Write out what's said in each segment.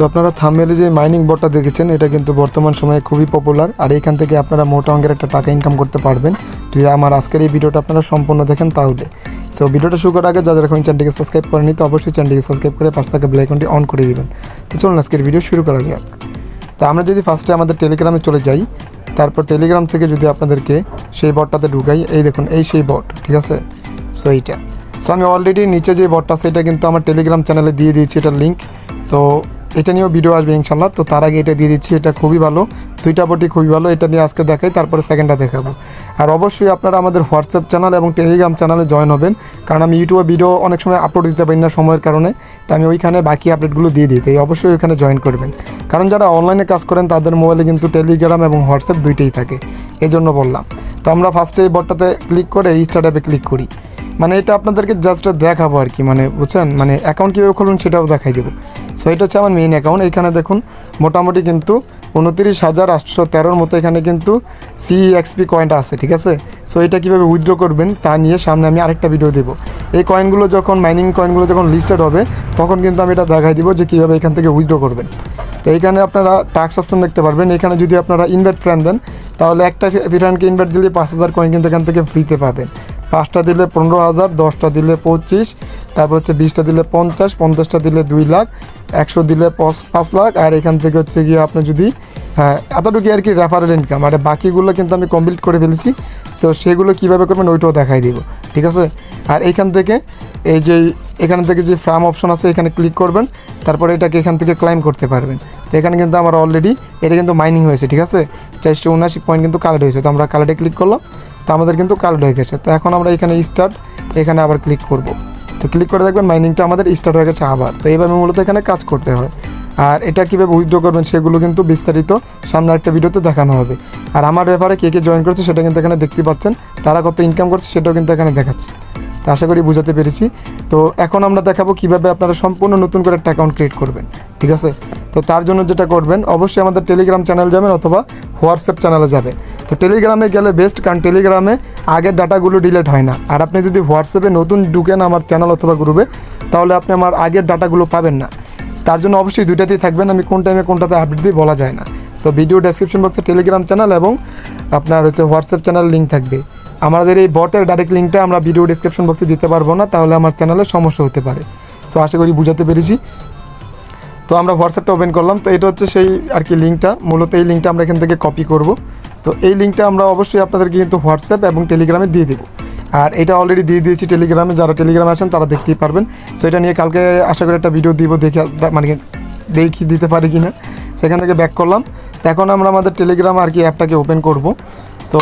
তো আপনারা থামমেলে যে মাইনিং বটটা দেখেছেন, এটা কিন্তু বর্তমান সময়ে খুবই পপুলার আর এখান থেকে আপনারা মোটা অঙ্কের একটা টাকা ইনকাম করতে পারবেন। যদি আমার আজকের এই ভিডিওটা আপনারা সম্পূর্ণ দেখেন, তাহলে। সো ভিডিওটা শুরু করার আগে যারা এখন চ্যানেলটিকে সাবস্ক্রাইব করেনি তো অবশ্যই চ্যানেলটিকে সাবস্ক্রাইব করে পাশে থাকা আইকনটি অন করে দেবেন। তো চলুন আজকের ভিডিও শুরু করা যাক। তো আমরা যদি ফার্স্টে আমাদের টেলিগ্রামে চলে যাই, তারপর টেলিগ্রাম থেকে যদি আপনাদেরকে সেই বটটাতে ঢুকাই, এই দেখুন, এই সেই বট ঠিক আছে? সো এইটা। সো আমি অলরেডি নিচে যে বটটা আছে, এটা কিন্তু আমার টেলিগ্রাম চ্যানেলে দিয়ে দিয়েছি, এটার লিঙ্ক তো এটা নিয়েও ভিডিও আসবে ইনশাল্লাহ। তো তার আগে এটা দিয়ে দিচ্ছি, এটা খুবই ভালো। দুইটা বটি খুবই ভালো, এটা নিয়ে আজকে দেখাই, তারপরে সেকেন্ডটা দেখাবো। আর অবশ্যই আপনারা আমাদের হোয়াটসঅ্যাপ চ্যানেল এবং টেলিগ্রাম চ্যানেলে জয়েন হবেন, কারণ আমি ইউটিউবে ভিডিও অনেক সময় আপলোড দিতে পারি না সময়ের কারণে তো আমি ওইখানে বাকি আপডেটগুলো দিয়ে দিই, তাই অবশ্যই ওইখানে জয়েন করবেন। কারণ যারা অনলাইনে কাজ করেন, তাদের মোবাইলে কিন্তু টেলিগ্রাম এবং হোয়াটসঅ্যাপ দুইটাই থাকে এই জন্য বললাম। তো আমরা ফার্স্টে এই বটটাতে ক্লিক করে এই স্টার্টআপে ক্লিক করি। মানে এটা আপনাদেরকে জাস্ট দেখাবো আর কি মানে বুঝছেন? মানে অ্যাকাউন্ট কীভাবে খুলুন সেটাও দেখাই দেবো। সো এটা হচ্ছে আমার মেইন অ্যাকাউন্ট এখানে দেখুন, মোটামুটি কিন্তু উনতিরিশ হাজার আটশো তেরোর মতো এখানে কিন্তু সিএক্সপি কয়েনটা আছে, ঠিক আছে? সো এটা কীভাবে উইথড্র করবেন তা নিয়ে সামনে আমি আরেকটা ভিডিও দেবো। এই কয়েনগুলো যখন মাইনিং কয়েনগুলো যখন লিস্টেড হবে, তখন কিন্তু আমি এটা দেখাই দিব যে কীভাবে এখান থেকে উইথড্র করবেন। তো এইখানে আপনারা টাক্স অপশন দেখতে পারবেন। এখানে যদি আপনারা ইনভাইট ফ্রেন্ড দেন, তাহলে একটা ফ্রেন্ডকে ইনভাইট দিলে পাঁচ হাজার কয়েন কিন্তু এখান থেকে ফ্রিতে পাবেন। পাঁচটা দিলে পনেরো হাজার, দশটা দিলে পঁচিশ, তারপর হচ্ছে বিশটা দিলে পঞ্চাশ, পঞ্চাশটা দিলে দুই লাখ, একশো দিলে পঁচ- লাখ, আর এখান থেকে হচ্ছে গিয়ে আপনি যদি হ্যাঁ এতটুকু আর কি রেফারেল ইনকাম আর বাকিগুলো কিন্তু আমি কমপ্লিট করে ফেলেছি, তো সেগুলো কীভাবে করবেন ওইটাও দেখাই দিব, ঠিক আছে? আর এইখান থেকে, এই যে, এখান থেকে যে ফ্রাম অপশন আছে, এখানে ক্লিক করবেন, তারপরে এটাকে এখান থেকে ক্লাইম করতে পারবেন, তো এখানে কিন্তু আমার অলরেডি এটা কিন্তু মাইনিং হয়েছে, ঠিক আছে? চারশো উনআশি পয়েন্ট কিন্তু কালেক্ট হয়েছে, তো আমরা কালেক্টে ক্লিক করলাম তো আমাদের কিন্তু কালেক্ট হয়ে গেছে। তো এখন আমরা এখানে স্টার্ট এখানে আবার ক্লিক করব। তো ক্লিক করে দেখবেন মাইনিংটা আমাদের স্টার্ট হয়ে গেছে আবার। তো এইভাবে মূলত এখানে কাজ করতে হয়। আর এটা কীভাবে উইথড্র করবেন সেগুলো কিন্তু বিস্তারিত সামনে একটা ভিডিওতে দেখানো হবে। আর আমার ব্যাপারে কে কে জয়েন করছে সেটা কিন্তু এখানে দেখতে পাচ্ছেন। তারা কত ইনকাম করছে সেটাও কিন্তু এখানে দেখাচ্ছে। তো আশা করি বুঝাতে পেরেছি। তো এখন আমরা দেখাবো কীভাবে আপনারা সম্পূর্ণ নতুন করে একটা অ্যাকাউন্ট ক্রিয়েট করবেন। ঠিক আছে? তো তার জন্য যেটা করবেন, অবশ্যই আমাদের টেলিগ্রাম চ্যানেল যাবেন অথবা হোয়াটসঅ্যাপ চ্যানেলে যাবেন। তো টেলিগ্রামে গেলে বেস্ট কারণ টেলিগ্রামে আগের ডাটাগুলো ডিলিট হয় না। আর আপনি যদি হোয়াটসঅ্যাপে নতুন ঢুকেন আমার চ্যানেল অথবা গ্রুপে তাহলে আপনি আমার আগের ডাটাগুলো পাবেন না। তার জন্য অবশ্যই দুইটাতেই থাকবেন, আমি কোন টাইমে কোনটাতে আপডেট দিই বলা যায় না। তো ভিডিও ডেসক্রিপশন বক্সে টেলিগ্রাম চ্যানেল এবং আপনার হচ্ছে হোয়াটসঅ্যাপ চ্যানেল লিঙ্ক থাকবে। আমাদের এই বটের ডাইরেক্ট লিঙ্কটা আমরা ভিডিও ডিসক্রিপশন বক্সে দিতে পারব না, তাহলে আমার চ্যানেলে সমস্যা হতে পারে। সো আশা করি বুঝাতে পেরেছি। তো আমরা হোয়াটসঅ্যাপটা ওপেন করলাম। তো এটা হচ্ছে সেই আর কি লিঙ্কটা মূলত এই লিঙ্কটা আমরা এখান থেকে কপি করব। তো এই লিঙ্কটা আমরা অবশ্যই আপনাদেরকে কিন্তু হোয়াটসঅ্যাপ এবং টেলিগ্রামে দিয়ে দেবো। আর এটা অলরেডি দিয়ে দিয়েছি টেলিগ্রামে যারা টেলিগ্রামে আছেন তারা দেখতেই পারবেন। সো এটা নিয়ে কালকে আশা করি একটা ভিডিও দিব দেখে মানে দেখি দিতে পারি কি না সেখান থেকে ব্যাক করলাম। এখন আমরা আমাদের টেলিগ্রাম আর কি অ্যাপটাকে ওপেন করব। সো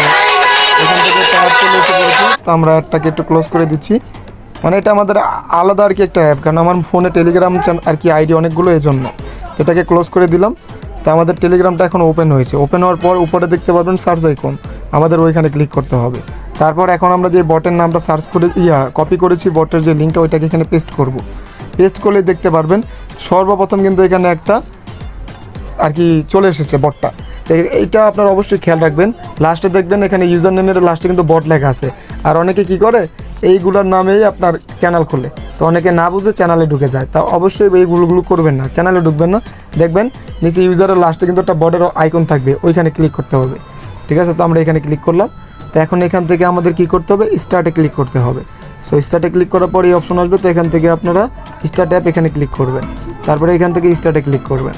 এখান থেকে তো আমরা অ্যাপটাকে একটু ক্লোজ করে দিচ্ছি। মানে এটা আমাদের আলাদা আর কি একটা অ্যাপ কারণ আমার ফোনে টেলিগ্রাম আর কি আইডি অনেকগুলো এই জন্য তো এটাকে ক্লোজ করে দিলাম। তো আমাদের টেলিগ্রামটা এখন ওপেন হয়েছে। ওপেন হওয়ার পর উপরে দেখতে পারবেন সার্চ আইকন আমাদের ওইখানে ক্লিক করতে হবে। তারপর এখন আমরা যে বটের নামটা সার্চ করে, ইয়া কপি করেছি বটের যে লিঙ্কটা ওইটাকে এখানে পেস্ট করব। পেস্ট করলে দেখতে পারবেন, সর্বপ্রথম কিন্তু এখানে একটা আর কি চলে এসেছে বটটা এইটা আপনারা অবশ্যই খেয়াল রাখবেন। লাস্টে দেখবেন এখানে ইউজার নেমের লাস্টে কিন্তু বট লেখা আছে। আর অনেকে কি করে? এইগুলোর নামেই আপনার চ্যানেল খোলে। তো অনেকে না বুঝে চ্যানেলে ঢুকে যায়। তা অবশ্যই এইগুলোগুলো করবেন না, চ্যানেলে ঢুকবেন না। দেখবেন নিচে ইউজারের লাস্টে কিন্তু একটা বটের আইকন থাকবে, ওইখানে ক্লিক করতে হবে। ঠিক আছে? তো আমরা এখানে ক্লিক করলাম। তো এখন এখান থেকে আমাদের কি করতে হবে? স্টার্টে ক্লিক করতে হবে। সো স্টার্টে ক্লিক করার পর এই অপশন আসবে। তো এখান থেকে আপনারা স্টার্ট অ্যাপ এখানে ক্লিক করবেন। তারপরে এখান থেকে স্টার্টে ক্লিক করবেন।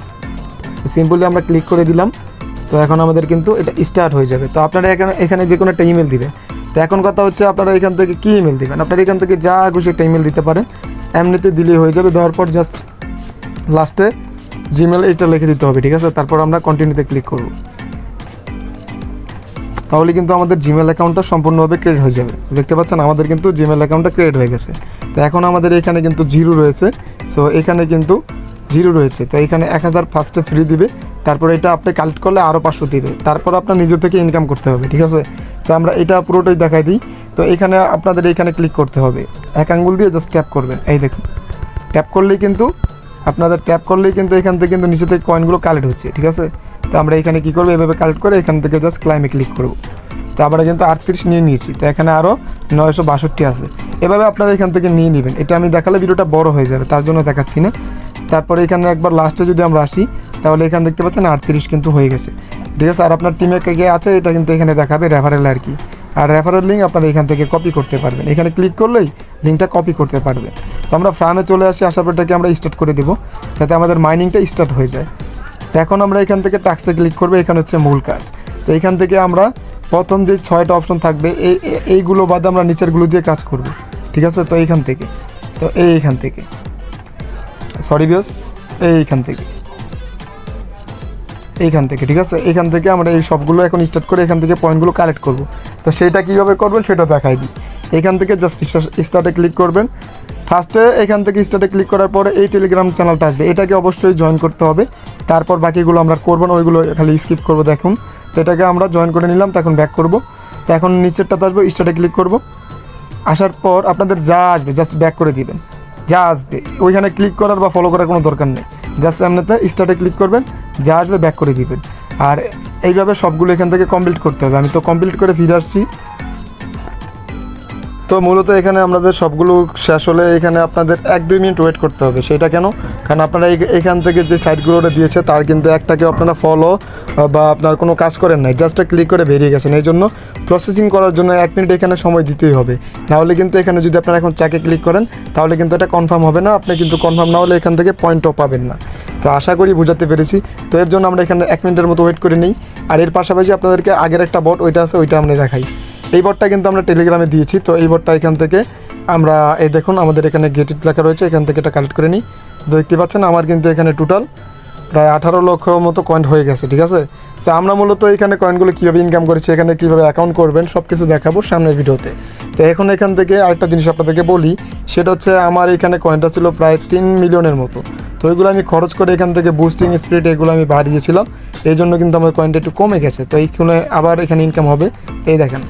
সিম্পলি আমরা ক্লিক করে দিলাম। তো এখন আমাদের কিন্তু এটা স্টার্ট হয়ে যাবে। তো আপনারা এখানে এখানে যে কোনো একটা ইমেল দিবেন। তো এখন কথা হচ্ছে আপনারা এখান থেকে কী ইমেল দিবেন? আপনারা এখান থেকে যা খুশি একটা ইমেল দিতে পারেন। এমনিতে দিলেই হয়ে যাবে। দেওয়ার পর জাস্ট লাস্টে জিমেল এটা লিখে দিতে হবে, ঠিক আছে? তারপর আমরা কন্টিনিউতে ক্লিক করব। তাহলে কিন্তু আমাদের জিমেল অ্যাকাউন্টটা সম্পূর্ণভাবে ক্রিয়েট হয়ে যাবে। দেখতে পাচ্ছেন, আমাদের কিন্তু জিমেল অ্যাকাউন্টটা ক্রিয়েট হয়ে গেছে। তো এখন আমাদের এখানে কিন্তু জিরো রয়েছে। সো এখানে কিন্তু জিরো রয়েছে। তো এখানে এক হাজার ফার্স্টে ফ্রি দিবে। তারপর এটা আপনি কালেক্ট করলে আরও পাঁচশো দিবে। তারপর আপনার নিজে থেকে ইনকাম করতে হবে, ঠিক আছে? সো আমরা এটা পুরোটাই দেখাই দিই। তো এখানে আপনাদের এখানে ক্লিক করতে হবে। এক আঙ্গুল দিয়ে জাস্ট ট্যাপ করবেন। এই দেখুন। ট্যাপ করলেই কিন্তু আপনাদের ট্যাপ করলেই কিন্তু এখান থেকে কিন্তু নিচে থেকে কয়েনগুলো কালেক্ট হচ্ছে, ঠিক আছে? তো আমরা এখানে কী করব? এভাবে কালেক্ট করে এখান থেকে জাস্ট ক্লাইমে ক্লিক করব। তো আমরা কিন্তু আটত্রিশ নিয়ে নিয়েছি। তো এখানে আরও নয়শো বাষট্টি আছে। এভাবে আপনারা এখান থেকে নিয়ে নেবেন। এটা আমি দেখালে ভিডিওটা বড় হয়ে যাবে, তার জন্য দেখাচ্ছি না। তারপরে এখানে একবার লাস্টে যদি আমরা আসি, তাহলে এখানে দেখতে পাচ্ছেন আটত্রিশ কিন্তু হয়ে গেছে। ঠিক আছে, আর আপনার টিমে কে আছে, এটা কিন্তু এখানে দেখাবে রেফারেল আর কি। আর রেফারেল লিঙ্ক আপনারা এখান থেকে কপি করতে পারবেন। এখানে ক্লিক করলেই লিঙ্কটা কপি করতে পারবেন। তো আমরা ফার্মে চলে আসি আসার পর এটাকে আমরা স্টার্ট করে দেবো, যাতে আমাদের মাইনিংটা স্টার্ট হয়ে যায়। তো এখন আমরা এখান থেকে টাক্সে ক্লিক করব, এখানে হচ্ছে মূল কাজ। তো এখান থেকে আমরা প্রথম যে ছয়টা অপশন থাকবে এই এই- এইগুলো বাদে আমরা নিচেরগুলো দিয়ে কাজ করব। ঠিক আছে, তো এইখান থেকে। তো এইখান থেকে। সরি বিয়স এইখান থেকে। এইখান থেকে, ঠিক আছে? এখান থেকে আমরা এই সবগুলো এখন স্টার্ট করে এখান থেকে পয়েন্টগুলো কালেক্ট করব। তো সেটা কীভাবে করবেন সেটা দেখাই দিই। এখান থেকে জাস্ট স্টার্টে ক্লিক করবেন। ফার্স্টে এখান থেকে স্টার্টে ক্লিক করার পরে এই টেলিগ্রাম চ্যানেলটা আসবে। এটাকে অবশ্যই জয়েন করতে হবে। তারপর বাকিগুলো আমরা করব না, ওইগুলো খালি স্কিপ করব, দেখুন। তো এটাকে আমরা জয়েন করে নিলাম তখন ব্যাক করব। তো এখন নিচেরটাতে আসব স্টার্টে ক্লিক করব। আসার পর আপনাদের যা আসবে জাস্ট ব্যাক করে দিবেন। যা আসবে। ওইখানে ক্লিক করার বা ফলো করার কোনো দরকার নেই। জাস্ট আপনাতে স্টার্টে ক্লিক করবেন, যা আসবে ব্যাক করে দিবেন। আর এইভাবে সবগুলো এখান থেকে কমপ্লিট করতে হবে। আমি তো কমপ্লিট করে ফিরে আসছি। তো মূলত এখানে আমাদের সবগুলো শেষ হলে এখানে আপনাদের এক দুই মিনিট ওয়েট করতে হবে। সেটা কেন? কারণ আপনারা এখান থেকে যে সাইটগুলোটা দিয়েছে, তার কিন্তু একটাকে আপনারা ফলো বা আপনার কোনো কাজ করেন নাই জাস্ট ক্লিক করে বেরিয়ে গেছেন। এই জন্য প্রসেসিং করার জন্য এক মিনিট এখানে সময় দিতেই হবে। নাহলে কিন্তু এখানে যদি আপনারা এখন চাকে ক্লিক করেন, তাহলে কিন্তু এটা কনফার্ম হবে না। আপনি কিন্তু কনফার্ম না হলে এখান থেকে পয়েন্টও পাবেন না। তো আশা করি বুঝাতে পেরেছি। তো এর জন্য আমরা এখানে এক মিনিটের মতো ওয়েট করে নিই। আর এর পাশাপাশি আপনাদেরকে আগের একটা বট ওইটা আছে, ওইটা আমরা দেখাই। এই বটটা কিন্তু আমরা টেলিগ্রামে দিয়েছি, তো এই বটটা এখান থেকে আমরা, এই দেখুন, আমাদের এখানে গেটেড লেখা রয়েছে, এখান থেকে এটা কালেক্ট করে নিই। দেখতে পাচ্ছেন, আমার কিন্তু এখানে টোটাল প্রায় আঠারো লক্ষ মতো কয়েন হয়ে গেছে, ঠিক আছে? তো আমরা মূলত এখানে কয়েনগুলো কীভাবে ইনকাম করেছি, এখানে কীভাবে অ্যাকাউন্ট করবেন সব কিছু দেখাবো সামনের ভিডিওতে। তো এখন এখান থেকে আরেকটা জিনিস আপনাদেরকে বলি, সেটা হচ্ছে আমার এখানে কয়েনটা ছিল প্রায় তিন মিলিয়নের মতো। তো ওইগুলো আমি খরচ করে এখান থেকে বুস্টিং স্পিড এগুলো আমি বাড়িয়েছিলাম, এই জন্য কিন্তু আমার কয়েনটা একটু কমে গেছে। তো এইখানে আবার এখানে ইনকাম হবে, এই দেখেন।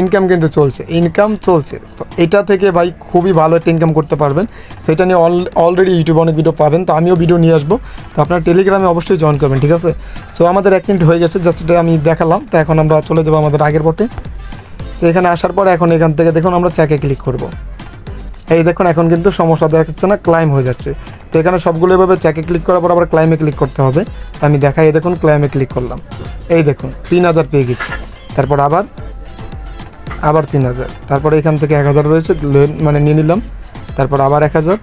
ইনকাম কিন্তু চলছে ইনকাম চলছে। তো এটা থেকে ভাই খুবই ভালো একটা ইনকাম করতে পারবেন। সেটা নিয়ে অলরেডি ইউটিউবে অনেক ভিডিও পাবেন, তো আমিও ভিডিও নিয়ে আসব। তো আপনার টেলিগ্রামে অবশ্যই জয়েন করবেন, ঠিক আছে? সো আমাদের এক মিনিট হয়ে গেছে জাস্ট এটা আমি দেখালাম। তো এখন আমরা চলে যাব আমাদের আগের পটে। তো এখানে আসার পর এখন এখান থেকে দেখুন আমরা চ্যাকে ক্লিক করব। এই দেখুন, এখন কিন্তু সমস্যা দেখাচ্ছে না ক্লাইম হয়ে যাচ্ছে। তো এখানে সবগুলো এভাবে চ্যাকে ক্লিক করার পর আবার ক্লাইমে ক্লিক করতে হবে। তো আমি দেখাই দেখুন ক্লাইমে ক্লিক করলাম। এই দেখুন, তিন হাজার পেয়ে গেছি। তারপর আবার আবার তিন হাজার। তারপরে এখান থেকে এক হাজার রয়েছে মানে নিয়ে নিলাম। তারপর আবার এক হাজার।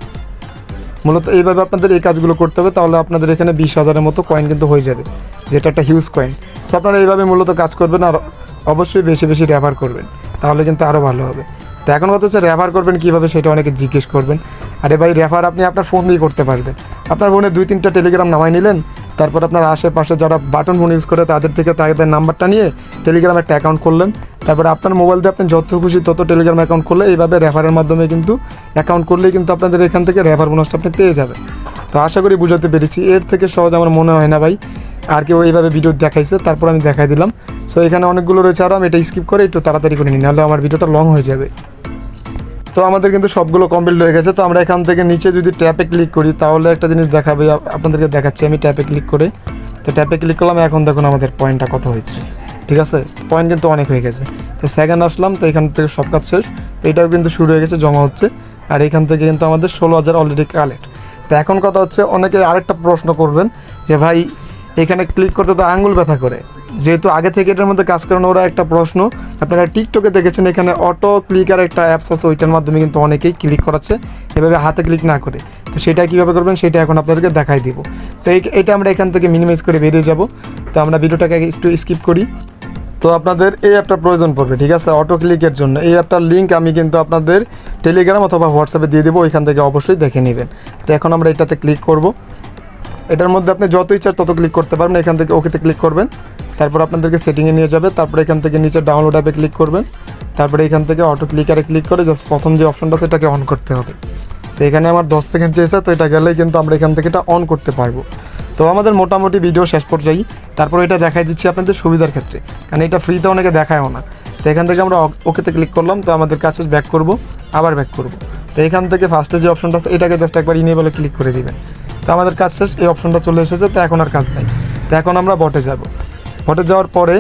মূলত এইভাবে আপনাদের এই কাজগুলো করতে হবে, তাহলে আপনাদের এখানে বিশ হাজারের মতো কয়েন কিন্তু হয়ে যাবে, যেটা একটা হিউজ কয়েন সো আপনারা এইভাবে মূলত কাজ করবেন আর অবশ্যই বেশি বেশি রেফার করবেন, তাহলে কিন্তু আরও ভালো হবে। তো এখন কথা হচ্ছে রেফার করবেন কীভাবে সেটা অনেকে জিজ্ঞেস করবেন। আরে ভাই রেফার আপনি আপনার ফোন দিয়ে করতে পারবেন। আপনার ফোনে দুই তিনটা টেলিগ্রাম নামাই নিলেন তারপর আপনার আশেপাশে যারা বাটন ফোন ইউজ করে তাদের থেকে তাদের নাম্বারটা নিয়ে টেলিগ্রাম একটা অ্যাকাউন্ট করলেন তারপরে আপনার মোবাইল দিয়ে আপনি যত খুশি তত টেলিগ্রাম অ্যাকাউন্ট করলে এইভাবে রেফারের মাধ্যমে কিন্তু অ্যাকাউন্ট করলেই কিন্তু আপনাদের এখান থেকে রেফার বোনাসটা আপনি পেয়ে যাবেন। তো আশা করি বুঝাতে পেরেছি। এর থেকে সহজ আমার মনে হয় না ভাই। আর কেউ এইভাবে ভিডিও দেখাইছে, তারপর আমি দেখাই দিলাম। সো এখানে অনেকগুলো রয়েছে আরও আমি এটা স্কিপ করে একটু তাড়াতাড়ি করে নিই, নাহলে আমার ভিডিওটা লং হয়ে যাবে। তো আমাদের কিন্তু সবগুলো কমপ্লিট হয়ে গেছে। তো আমরা এখান থেকে নিচে যদি ট্যাপে ক্লিক করি, তাহলে একটা জিনিস দেখাবে আপনাদেরকে দেখাচ্ছি। আমি ট্যাপে ক্লিক করে, তো ট্যাপে ক্লিক করলাম, এখন দেখুন আমাদের পয়েন্টটা কত হয়েছে। ঠিক আছে? পয়েন্ট কিন্তু অনেক হয়ে গেছে। তো সেকেন্ড আসলাম, তো এখান থেকে সব কাজ শেষ। তো এটাও কিন্তু শুরু হয়ে গেছে, জমা হচ্ছে। আর এখান থেকে কিন্তু আমাদের ষোলো হাজার অলরেডি কালেক্ট তো এখন কথা হচ্ছে, অনেকে আরেকটা প্রশ্ন করবেন যে, ভাই, এখানে ক্লিক করতে তো আঙুল ব্যথা করে। যেহেতু আগে থেকে এটার মধ্যে কাজ করেন ওরা একটা প্রশ্ন। আপনারা টিকটকে দেখেছেন, এখানে অটো ক্লিকার একটা অ্যাপস আছে, ওইটার মাধ্যমে কিন্তু অনেকেই ক্লিক করাচ্ছে, এভাবে হাতে ক্লিক না করে। তো সেটা কীভাবে করবেন, সেটা এখন আপনাদেরকে দেখাই দিব। তো এটা আমরা এখান থেকে মিনিমাইজ করে বেরিয়ে যাব। তো আমরা ভিডিওটাকে একটু স্কিপ করি। তো আপনাদের এই অ্যাপটা প্রয়োজন পড়বে, ঠিক আছে? অটো ক্লিকের জন্য। এই অ্যাপটার লিঙ্ক আমি কিন্তু আপনাদের টেলিগ্রাম অথবা হোয়াটসঅ্যাপে দিয়ে দেবো, ওইখান থেকে অবশ্যই দেখে নেবেন। তো এখন আমরা এটাতে ক্লিক করব। এটার মধ্যে আপনি যত ইচ্ছা তত ক্লিক করতে পারবেন, এখান থেকে ওকেতে ক্লিক করবেন। তারপর আপনাদেরকে সেটিংয়ে নিয়ে যাবে, তারপর এখান থেকে নিচে ডাউনলোড অ্যাপে ক্লিক করবেন। তারপরে এখান থেকে অটো ক্লিকারে ক্লিক করে জাস্ট প্রথম যে অপশনটা সেটাকে অন করতে হবে। তো এখানে আমার দশ সেকেন্ড চেয়েছে, তো এটা গেলেই কিন্তু আমরা এখান থেকে এটা অন করতে পারব। তো আমাদের মোটামুটি ভিডিও শেষ পর্যায়ে তারপর এটা দেখাই দিচ্ছি আপনাদের সুবিধার ক্ষেত্রে। কারণ এটা ফ্রিতে অনেকে দেখায়ও না। তো এখান থেকে আমরা ওকেতে ক্লিক করলাম, তো আমাদের কাছে ব্যাক করব, আবার ব্যাক করব। তো এখান থেকে ফার্স্টে যে অপশনটা আছে, এটাকে জাস্ট একবার ইনেবলে ক্লিক করে দিবেন। তো আমাদের কাজ শেষ, এই অপশনটা চলে এসেছে, তো এখন আর কাজ নাই। তো এখন আমরা বটে যাব। বটে যাওয়ার পরে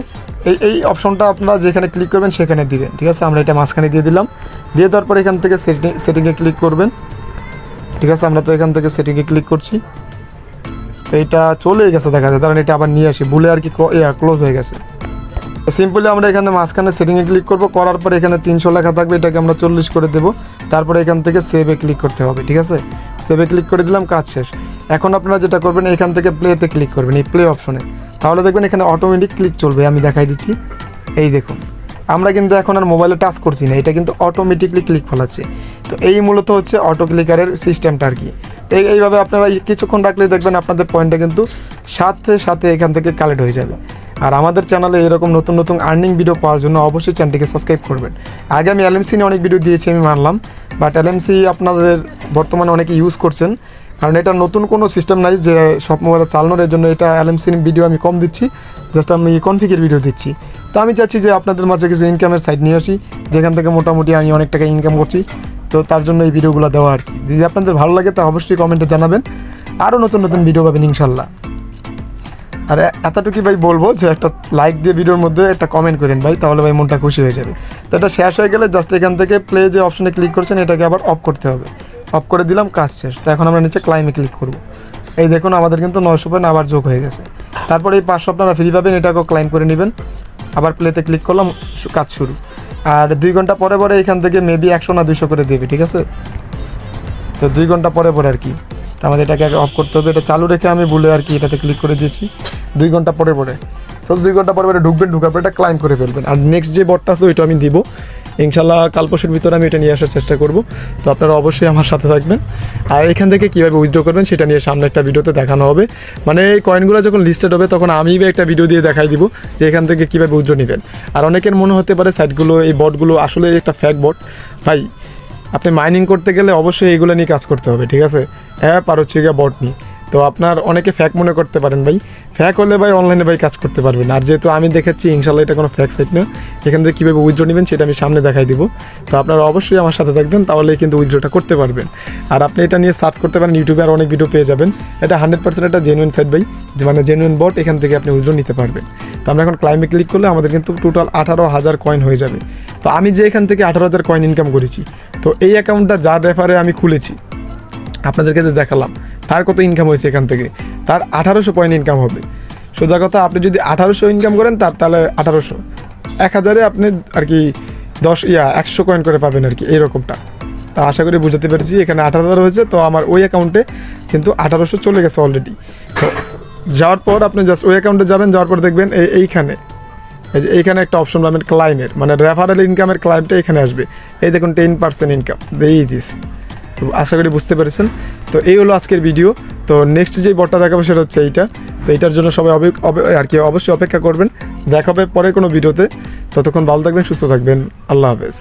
এই এই অপশনটা আপনারা যেখানে ক্লিক করবেন সেখানে দিবেন, ঠিক আছে? আমরা এটা মাঝখানে দিয়ে দিলাম। দিয়ে দেওয়ার পরে এখান থেকে সেটিং সেটিংয়ে ক্লিক করবেন। ঠিক আছে? আমরা তো এখান থেকে সেটিংয়ে ক্লিক করছি। তো এটা চলে গেছে, দেখা যায়। কারণ এটা আবার নিয়ে আসি। ভুলে আর কি ক্লোজ হয়ে গেছে। সিম্পলি আমরা এখানে মাঝখানে সেটিংয়ে ক্লিক করব। করার পরে এখানে তিনশো লেখা থাকবে, এটাকে আমরা চল্লিশ করে দেবো। তারপরে এখান থেকে সেভে ক্লিক করতে হবে, ঠিক আছে? সেভে ক্লিক করে দিলাম, কাজ শেষ। এখন আপনারা যেটা করবেন, এখান থেকে প্লেতে ক্লিক করবেন, এই প্লে অপশনে তাহলে দেখবেন এখানে অটোমেটিক ক্লিক চলবে, আমি দেখাই দিচ্ছি। এই দেখুন, আমরা কিন্তু এখন আর মোবাইলে টাচ করছি না, এটা কিন্তু অটোমেটিকলি ক্লিক ফলাচ্ছে। তো এই মূলত হচ্ছে অটো ক্লিকারের সিস্টেমটা আর কি। এই- এইভাবে আপনারা কিছুক্ষণ রাখলে দেখবেন আপনাদের পয়েন্টটা কিন্তু সাথে সাথে এখান থেকে কালেক্ট হয়ে যাবে। আর আমাদের চ্যানেলে এরকম নতুন নতুন আর্নিং ভিডিও পাওয়ার জন্য অবশ্যই চ্যানেলটিকে সাবস্ক্রাইব করবেন। আগে আমি এলএমসি নিয়ে অনেক ভিডিও দিয়েছি, আমি মানলাম। বাট এলএমসি আপনাদের বর্তমানে অনেকে ইউজ করছেন। কারণ এটা নতুন কোনো সিস্টেম নাই যে সব মোবাইলে চালানোর জন্য এটা এলএমসির ভিডিও আমি কম দিচ্ছি জাস্ট আমি কনফিগের ভিডিও দিচ্ছি। তো আমি চাচ্ছি যে আপনাদের মাঝে কিছু ইনকামের সাইড নিয়ে আসি, যেখান থেকে মোটামুটি আমি অনেক টাকা ইনকাম করছি। তো তার জন্য এই ভিডিওগুলো দেওয়া আর কি। যদি আপনাদের ভালো লাগে তা অবশ্যই কমেন্টে জানাবেন। আরও নতুন নতুন ভিডিও পাবেন ইনশাল্লাহ। আর এতটুকুই ভাই বলব যে একটা লাইক দিয়ে ভিডিওর মধ্যে একটা কমেন্ট করেন ভাই, তাহলে ভাই মনটা খুশি হয়ে যাবে। তো এটা শেষ হয়ে গেলে জাস্ট এখান থেকে প্লে যে অপশনে ক্লিক করছেন, এটাকে আবার অফ করতে হবে। অফ করে দিলাম, কাজ শেষ। তো এখন আমরা নিচে ক্লাইমে ক্লিক করব। এই দেখুন, আমাদের কিন্তু নয়শো পয়েন্ট আবার যোগ হয়ে গেছে। তারপরে এই পাঁচশো আপনারা ফ্রি পাবেন এটাকেও ক্লাইম করে নেবেন। আবার প্লেতে ক্লিক করলাম কাজ শুরু। আর দুই ঘণ্টা পরে পরে এখান থেকে মেবি একশো না দুইশো করে দেবে, ঠিক আছে? তো দুই ঘণ্টা পরে পরে আর কি। তো আমাদের এটাকে অফ করতে হবে। এটা চালু রেখে আমি বলে আর কি এটাতে ক্লিক করে দিয়েছি। দুই ঘণ্টা পরে পরে। তো দুই ঘণ্টা পরে পরে ঢুকবেন, ঢুকার পরে এটা ক্লাইম করে ফেলবেন। আর নেক্সট যে বটটা আছে, ওইটা আমি দিব। ইনশাল্লাহ কাল পরশুর ভিতরে আমি এটা নিয়ে আসার চেষ্টা করব। তো আপনারা অবশ্যই আমার সাথে থাকবেন। আর এখান থেকে কীভাবে উইথড্র করবেন সেটা নিয়ে সামনে একটা ভিডিওতে দেখানো হবে। মানে এই কয়েনগুলো যখন লিস্টেড হবে তখন আমি একটা ভিডিও দিয়ে দেখাই দিব যে এখান থেকে কীভাবে উইথড্র নেবেন। আর অনেকের মনে হতে পারে সাইটগুলো এই বটগুলো আসলে একটা ফ্যাক বট ভাই, আপনি মাইনিং করতে গেলে অবশ্যই এগুলো নিয়ে কাজ করতে হবে, ঠিক আছে? অ্যাপ আর হচ্ছে গিয়ে বট নিয়ে। তো আপনার অনেকে ফ্যাক মনে করতে পারেন ভাই। ফ্যাক হলে ভাই অনলাইনে ভাই কাজ করতে পারবেন। আর যেহেতু আমি দেখেছি ইনশাল্লাহ এটা কোনো ফ্যাক সাইট না। এখান থেকে কীভাবে উইথড্র নেবেন সেটা আমি সামনে দেখাই দিব। তো আপনারা অবশ্যই আমার সাথে থাকবেন তাহলে কিন্তু উইথড্রটা করতে পারবেন। আর আপনি এটা নিয়ে সার্চ করতে পারেন ইউটিউবে আর অনেক ভিডিও পেয়ে যাবেন। এটা হান্ড্রেড পার্সেন্ট একটা জেনুইন সাইট ভাই মানে জেনুইন বট এখান থেকে আপনি উইথড্র নিতে পারবেন। তো আমরা এখন ক্লাইমে ক্লিক করলে আমাদের কিন্তু টোটাল আঠারো হাজার কয়েন হয়ে যাবে। তো আমি যে এখান থেকে আঠারো হাজার কয়েন ইনকাম করেছি, তো এই অ্যাকাউন্টটা যার রেফারে আমি খুলেছি, আপনাদেরকে দেখালাম তার কত ইনকাম হয়েছে এখান থেকে? তার আঠারোশো পয়েন্ট ইনকাম হবে। সোজা কথা, আপনি যদি আঠারোশো ইনকাম করেন, তার তাহলে আঠারোশো। এক হাজারে আপনি আর কি দশ, ইয়া, একশো কয়েন করে পাবেন আর কি এইরকমটা তা আশা করি বুঝাতে পেরেছি, এখানে আঠারো হাজার হয়েছে, তো আমার ওই অ্যাকাউন্টে কিন্তু আঠারোশো চলে গেছে অলরেডি তো যাওয়ার পর আপনি জাস্ট ওই অ্যাকাউন্টে যাবেন, যাওয়ার পর দেখবেন এই, এইখানে। এই যে এইখানে একটা অপশন পাবেন ক্লাইমের মানে রেফারেল ইনকামের ক্লাইমটা এখানে আসবে। এই দেখুন টেন পার্সেন্ট ইনকাম এই দিস তো আশা করি বুঝতে পেরেছেন। তো এই হলো আজকের ভিডিও তো নেক্সট যে বটটা দেখাবো সেটা হচ্ছে এইটা। তো এটার জন্য সবাই আর কি অবশ্যই অপেক্ষা করবেন। দেখাবে পরের কোনো ভিডিওতে ততক্ষণ ভালো থাকবেন, সুস্থ থাকবেন। আল্লাহ হাফেজ।